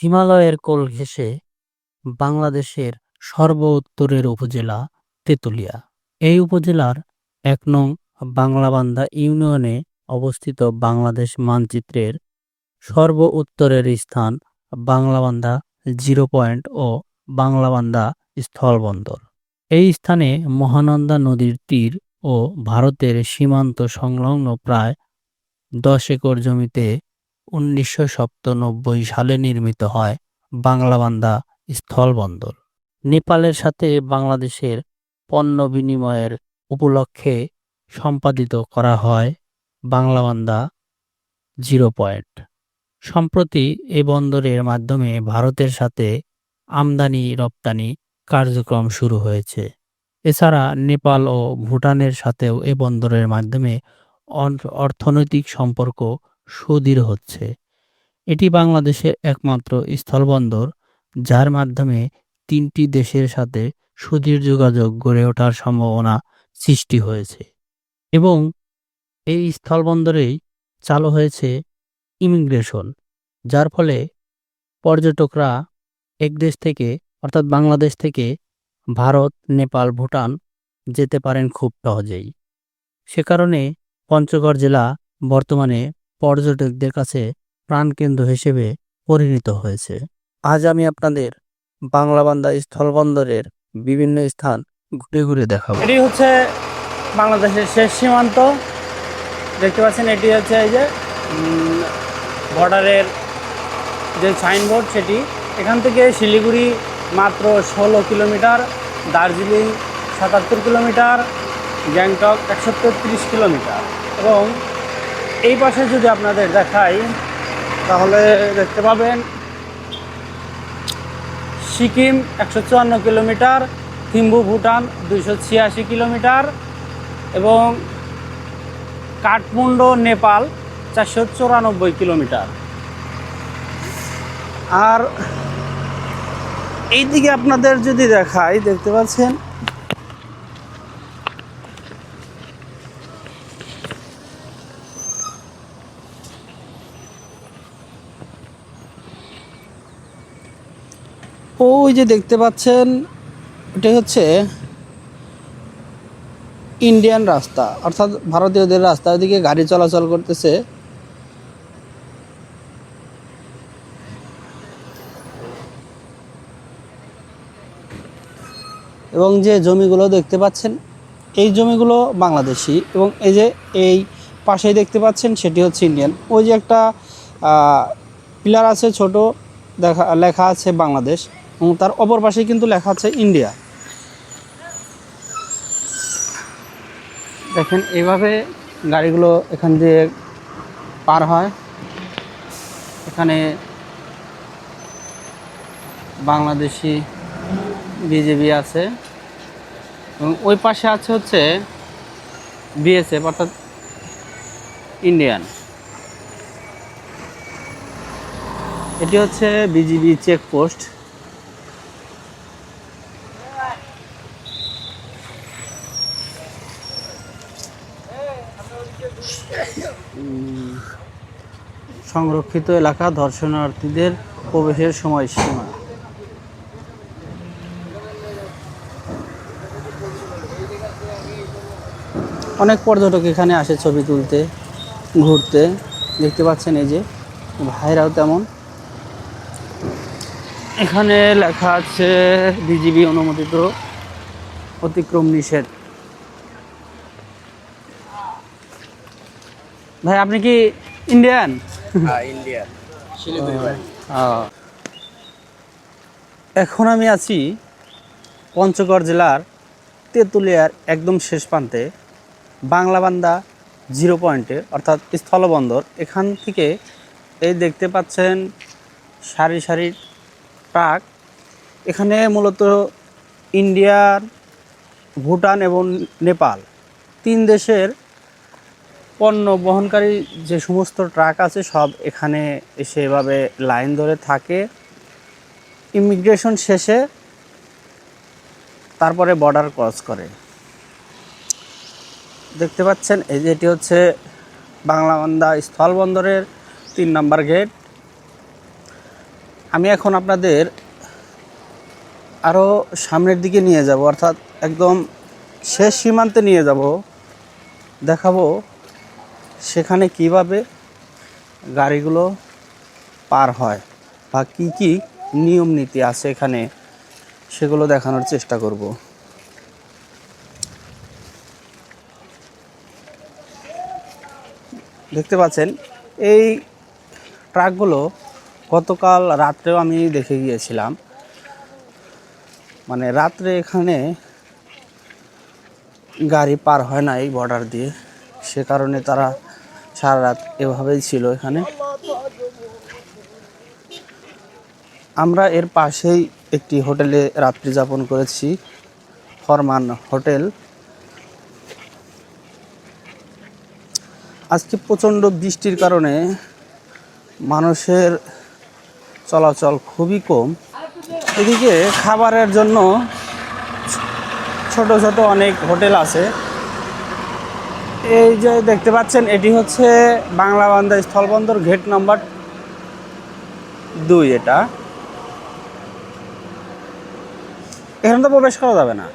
হিমালয়ের কোল ঘেঁষে বাংলাদেশের সর্ব উত্তরের উপজেলা তেঁতুলিয়া। এই উপজেলার এক নং বাংলাবান্ধা ইউনিয়নে অবস্থিত বাংলাদেশ মানচিত্রের সর্ব উত্তরের স্থান বাংলাবান্ধা জিরো পয়েন্ট ও বাংলাবান্ধা স্থলবন্দর। এই স্থানে মহানন্দা নদীর তীর ও ভারতের সীমান্ত সংলগ্ন প্রায় দশ একর জমিতে উনিশশো সালে নির্মিত হয় বাংলাবান্ধা স্থলবন্দর। নেপালের সাথে বাংলাদেশের পণ্য বিনিময়ের উপলক্ষে সম্পাদিত করা হয় বাংলাবান্ধা জিরো পয়েন্ট। সম্প্রতি এই বন্দরের মাধ্যমে ভারতের সাথে আমদানি রপ্তানি কার্যক্রম শুরু হয়েছে। এছাড়া নেপাল ও ভুটানের সাথেও এ বন্দরের মাধ্যমে অর্থনৈতিক সম্পর্ক সুদৃঢ় হচ্ছে। এটি বাংলাদেশের একমাত্র স্থলবন্দর, যার মাধ্যমে তিনটি দেশের সাথে সুদৃঢ় যোগাযোগ গড়ে ওঠার সম্ভাবনা সৃষ্টি হয়েছে এবং এই স্থলবন্দরেই চালু হয়েছে ইমিগ্রেশন, যার ফলে পর্যটকরা এক দেশ থেকে, অর্থাৎ বাংলাদেশ থেকে ভারত, নেপাল, ভুটান যেতে পারেন খুব সহজেই। সে কারণে পঞ্চগড় জেলা বর্তমানে পর্যটকদের কাছে প্রাণকেন্দ্র হিসেবে পরিণত হয়েছে। আজ আমি আপনাদের বাংলাবান্ধা স্থলবন্দরের বিভিন্ন স্থান ঘুরে ঘুরে দেখাবো। এটি হচ্ছে বাংলাদেশের শেষ সীমান্ত। দেখতে পাচ্ছেন, এটি হচ্ছে এই যে বর্ডারের যে সাইনবোর্ড সেটি। এখান থেকে শিলিগুড়ি মাত্র ষোলো কিলোমিটার, দার্জিলিং সাতাত্তর কিলোমিটার, গ্যাংটক একশো তেত্রিশ কিলোমিটার এবং এই পাশে যদি আপনাদের দেখাই, তাহলে দেখতে পাবেন সিকিম একশো চুয়ান্ন কিলোমিটার, থিম্বু ভুটান দুইশো ছিয়াশি কিলোমিটার এবং কাঠমান্ডু, নেপাল চারশো চুরানব্বই কিলোমিটার। আর এইদিকে আপনাদের যদি দেখাই, দেখতে পাচ্ছেন ওই যে দেখতে পাচ্ছেন এটা হচ্ছে ইন্ডিয়ান রাস্তা, অর্থাৎ ভারতীয়দের রাস্তা, ওইদিকে গাড়ি চলাচল করতেছে। এবং যে জমিগুলো দেখতে পাচ্ছেন, এই জমিগুলো বাংলাদেশি, এবং এই যে এই পাশেই দেখতে পাচ্ছেন, সেটি হচ্ছে ইন্ডিয়ান ওই যে একটা পিলার আছে ছোট, দেখা, লেখা আছে বাংলাদেশ। এবং তার অপর পাশে কিন্তু লেখা আছে ইন্ডিয়া। দেখেন, এইভাবে গাড়িগুলো এখান দিয়ে পার হয়। এখানে বাংলাদেশি বিজেপি আছে এবং ওই পাশে আছে হচ্ছে বিএসএফ, অর্থাৎ ইন্ডিয়ান। এটি হচ্ছে বিজিবি চেকপোস্ট। সংরক্ষিত এলাকা দর্শনার্থীদের প্রবেশের সময়সীমা। অনেক পর্যটক এখানে আসে ছবি তুলতে, ঘুরতে। দেখতে পাচ্ছেন এই যে ভাইরাও তেমন। এখানে লেখা আছে, বিজিবি অনুমোদিত, অতিক্রম নিষেধ। ভাই আপনি কি ইন্ডিয়ান ইন্ডিয়া শিলিগুড়ি বাড়ি এখন আমি আছি পঞ্চগড় জেলার তেঁতুলিয়ার একদম শেষ প্রান্তে বাংলাবান্ধা জিরো পয়েন্টে অর্থাৎ স্থলবন্দর। এখান থেকে এই দেখতে পাচ্ছেন সারি সারি ট্রাক। এখানে মূলত ইন্ডিয়ার ভুটান এবং নেপাল তিন দেশের পণ্য বহনকারী যে সমস্ত ট্রাক আছে, সব এখানে এসে এভাবে লাইন ধরে থাকে। ইমিগ্রেশন শেষে তারপরে বর্ডার ক্রস করে। দেখতে পাচ্ছেন, এই যে এটি হচ্ছে বাংলাবান্ধা স্থলবন্দরের তিন নম্বর গেট আমি এখন আপনাদের আরও সামনের দিকে নিয়ে যাব, অর্থাৎ একদম শেষ সীমান্তে নিয়ে যাব। দেখাবো সেখানে কীভাবে গাড়িগুলো পার হয় বা কি কি নিয়ম নীতি আছে এখানে, সেগুলো দেখানোর চেষ্টা করব। দেখতে পাচ্ছেন, এই ট্রাকগুলো গতকাল রাত্রেও আমি দেখে গিয়েছিলাম। মানে রাত্রে এখানে গাড়ি পার হয় না এই বর্ডার দিয়ে। সে কারণে তারা সারা রাত এভাবেই ছিল এখানে। আমরা এর পাশেই একটি হোটেলে রাত্রি যাপন করেছি ফরমান হোটেল। আজকে প্রচণ্ড বৃষ্টির কারণে মানুষের চলাচল খুবই কম। এদিকে খাবারের জন্য ছোট ছোট অনেক হোটেল আছে। এই যে দেখতে পাচ্ছেন এটি হচ্ছে বাংলা বান্দা স্থলবন্দর গেট নাম্বার দুই এটা। এখানে তো প্রবেশ করা যাবে না।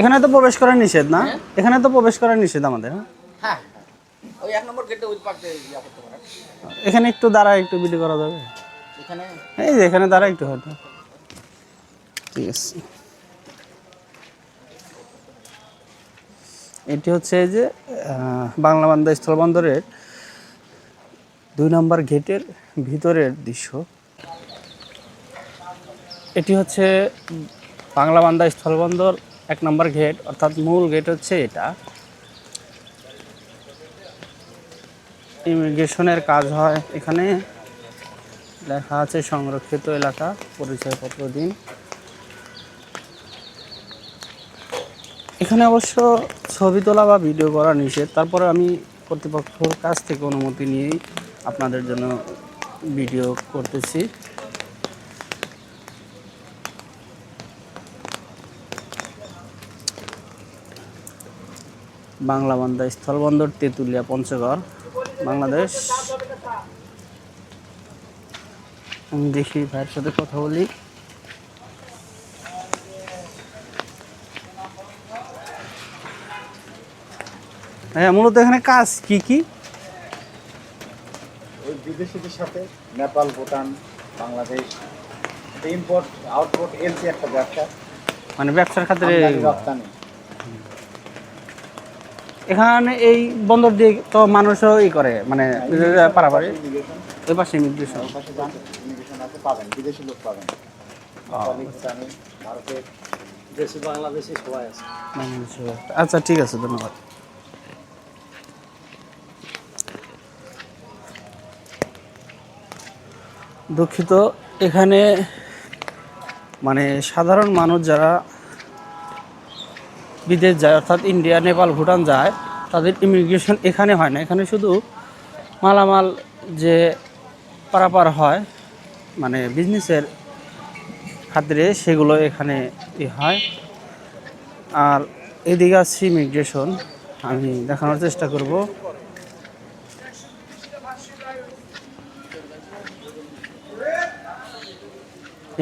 এখানে তো প্রবেশ করা নিষেধ না? এখানে তো প্রবেশ করা নিষেধ আমাদের হ্যাঁ? হ্যাঁ এখানে একটু দাঁড়া একটু ভিডিও করা যাবে। এই যে এখানে দাঁড়া একটু হয়তো ঠিক আছে। এটি হচ্ছে যে বাংলা বান্দা স্থলবন্দরের দুই নম্বর গেটের ভিতরের দৃশ্য। এটি হচ্ছে বাংলা বান্দা স্থলবন্দর এক নম্বর গেট, অর্থাৎ মূল গেট হচ্ছে এটা। ইমিগ্রেশনের কাজ হয় এখানে। লেখা আছে সংরক্ষিত এলাকা, পরিচয়পত্র দিন। এখানে অবশ্য ছবি তোলা বা ভিডিও করা নিষেধ। তারপরে আমি কর্তৃপক্ষের কাছ থেকে অনুমতি নিয়েই আপনাদের জন্য ভিডিও করতেছি। বাংলা বান্দা স্থলবন্দর, তেঁতুলিয়া, পঞ্চগড়, বাংলাদেশ। দেখি ভাইয়ের সাথে কথা বলি। হ্যাঁ মূলত এখানে কাজ কি কি? ওই বিদেশিদের সাথে Nepal Bhutan Bangladesh import outport LC একটা ব্যবসা। মানে ব্যবসার আমদানি রপ্তানি। এখানে এই বন্দর দিয়ে তো মানুষও ই করে মানে পারাপারি। ওই পাশে ইমিগ্রেশন। ইমিগ্রেশন আছে পাবেন বিদেশি লোক পাবেন। ভারতের দেশি বাংলাদেশি সবাই আছে। আচ্ছা ঠিক আছে ধন্যবাদ। দুঃখিত। এখানে মানে সাধারণ মানুষ যারা বিদেশ যায়, অর্থাৎ ইন্ডিয়া, নেপাল, ভুটান যায়, তাদের ইমিগ্রেশন এখানে হয় না। এখানে শুধু মালামাল যে পারাপার হয় মানে বিজনেসের খাতিরে সেগুলো এখানে হয়। আর এদিকে আছে ইমিগ্রেশন আমি দেখানোর চেষ্টা করব।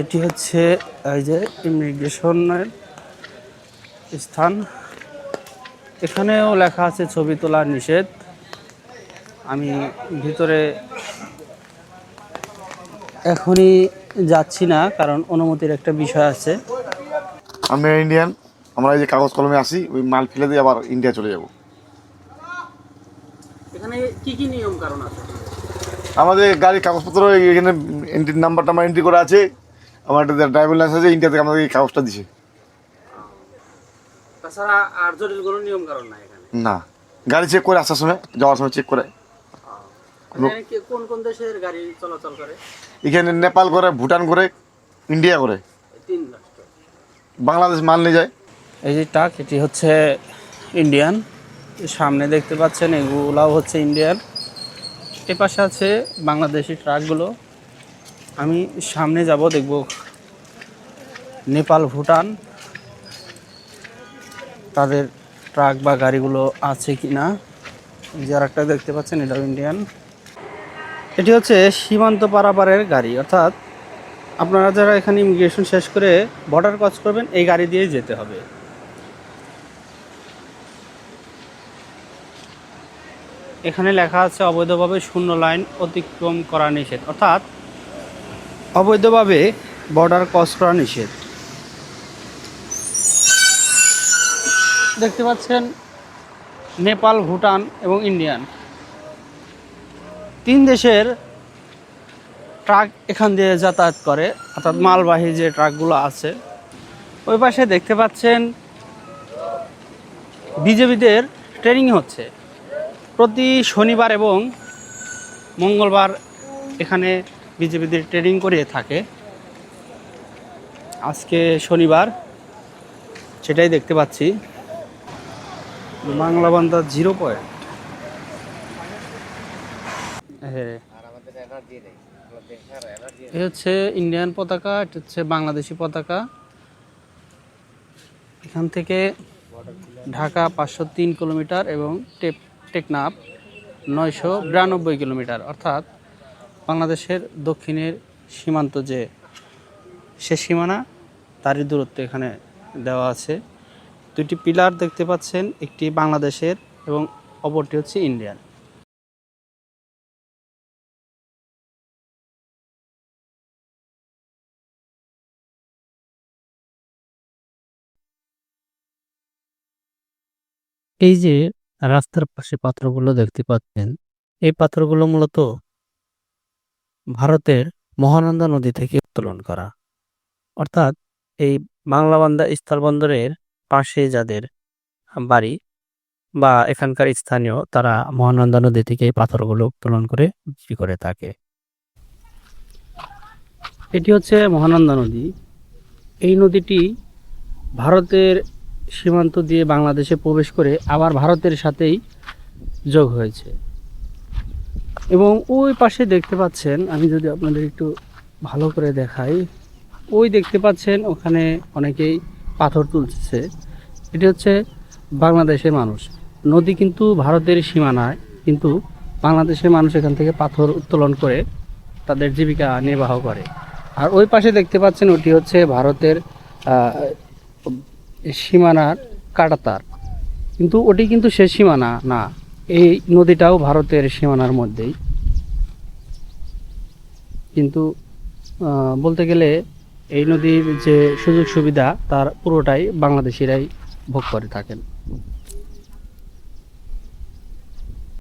এটি হচ্ছে এই যে ইমিগ্রেশনের স্থান। এখানেও লেখা আছে ছবি তোলা নিষেধ। আমি ভিতরে এখনই যাচ্ছি না কারণ অনুমতির একটা বিষয় আছে। আমি ইন্ডিয়ান আমরা এই যে কাগজ কলমে আসি ওই মাল ফেলে দিয়ে আবার ইন্ডিয়া চলে যাব। এখানে কি কি নিয়ম কারণ আছে? আমাদের গাড়ির কাগজপত্র এখানে এন্ট্রি নাম্বারটা আমার এন্ট্রি করা আছে। আমার একটা ড্রাইভিং লাইসেন্স আছে ইন্ডিয়া থেকে আমাদের এই কাগজটা দিছে। তাছাড়া আর জটিল কোনো নিয়ম কারণ নাই এখানে? না। গাড়ি চেক করে আসার সময় যাওয়ার সময় চেক করে। এখানে কি- কোন কোন দেশের গাড়ি চলাচল করে? এখানে নেপাল করে ভুটান করে ইন্ডিয়া করে। এই তিন রাষ্ট্র। বাংলাদেশ মাল নিয়ে যায়। এই যে ট্রাক এটি হচ্ছে ইন্ডিয়ান সামনে দেখতে পাচ্ছেন এগুলাও হচ্ছে ইন্ডিয়ান এ পাশে আছে বাংলাদেশি ট্রাকগুলো আমি সামনে যাব দেখব নেপাল, ভুটান, তাদের ট্রাক বা গাড়িগুলো আছে কি না যে আর একটা দেখতে পাচ্ছেন, এটাও ইন্ডিয়ান এটি হচ্ছে সীমান্ত পারাপারের গাড়ি, অর্থাৎ আপনারা যারা এখানে ইমিগ্রেশন শেষ করে বর্ডার ক্রস করবেন, এই গাড়ি দিয়ে যেতে হবে। এখানে লেখা আছে, অবৈধভাবে শূন্য লাইন অতিক্রম করা নিষেধ, অর্থাৎ অবৈধভাবে বর্ডার ক্রস করা নিষেধ। দেখতে পাচ্ছেন নেপাল ভুটান এবং ইন্ডিয়ান। তিন দেশের ট্রাক এখান দিয়ে যাতায়াত করে অর্থাৎ মালবাহী যে ট্রাকগুলো আছে। ওই পাশে দেখতে পাচ্ছেন বিজেপিদের ট্রেনিং হচ্ছে। প্রতি শনিবার এবং মঙ্গলবার এখানে বিজেপিদের ট্রেনিং করিয়ে থাকে। আজকে শনিবার সেটাই দেখতে পাচ্ছি। বাংলা বান্দা জিরো পয়েন্ট। হ্যাঁ। এ হচ্ছে ইন্ডিয়ান পতাকা এটা হচ্ছে বাংলাদেশি পতাকা। এখান থেকে ঢাকা পাঁচশো তিন কিলোমিটার এবং টেপ টেকনাফ নয়শো বিরানব্বই কিলোমিটার। অর্থাৎ বাংলাদেশের দক্ষিণের সীমান্ত যে শেষ সীমানা তারই দূরত্ব এখানে দেওয়া আছে। দুটি পিলার দেখতে পাচ্ছেন, একটি বাংলাদেশের এবং অপরটি হচ্ছে ইন্ডিয়ান। এই যে রাস্তার পাশে পাথরগুলো দেখতে পাচ্ছেন, এই পাথরগুলো মূলত ভারতের মহানন্দা নদী থেকে উত্তোলন করা। অর্থাৎ এই বাংলাবান্ধা স্থলবন্দরের পাশে যাদের বাড়ি বা এখানকার স্থানীয়, তারা মহানন্দা নদী থেকে এই পাথরগুলো উত্তোলন করে বিক্রি করে থাকে। এটি হচ্ছে মহানন্দা নদী। এই নদীটি ভারতের সীমান্ত দিয়ে বাংলাদেশে প্রবেশ করে আবার ভারতের সাথেই যোগ হয়েছে। এবং ওই পাশে দেখতে পাচ্ছেন, আমি যদি আপনাদের একটু ভালো করে দেখাই, ওই দেখতে পাচ্ছেন ওখানে অনেকেই পাথর তুলছে এটি হচ্ছে বাংলাদেশের মানুষ। নদী কিন্তু ভারতের সীমানায়, কিন্তু বাংলাদেশের মানুষ এখান থেকে পাথর উত্তোলন করে তাদের জীবিকা নির্বাহ করে। আর ওই পাশে দেখতে পাচ্ছেন ওটি হচ্ছে ভারতের সীমানার কাটাতার। কিন্তু ওটি কিন্তু সে সীমানা না, এই নদীটাও ভারতের সীমানার মধ্যেই। কিন্তু বলতে গেলে এই নদীর যে সুযোগ সুবিধা তার পুরোটাই বাংলাদেশিরাই ভোগ করে থাকেন।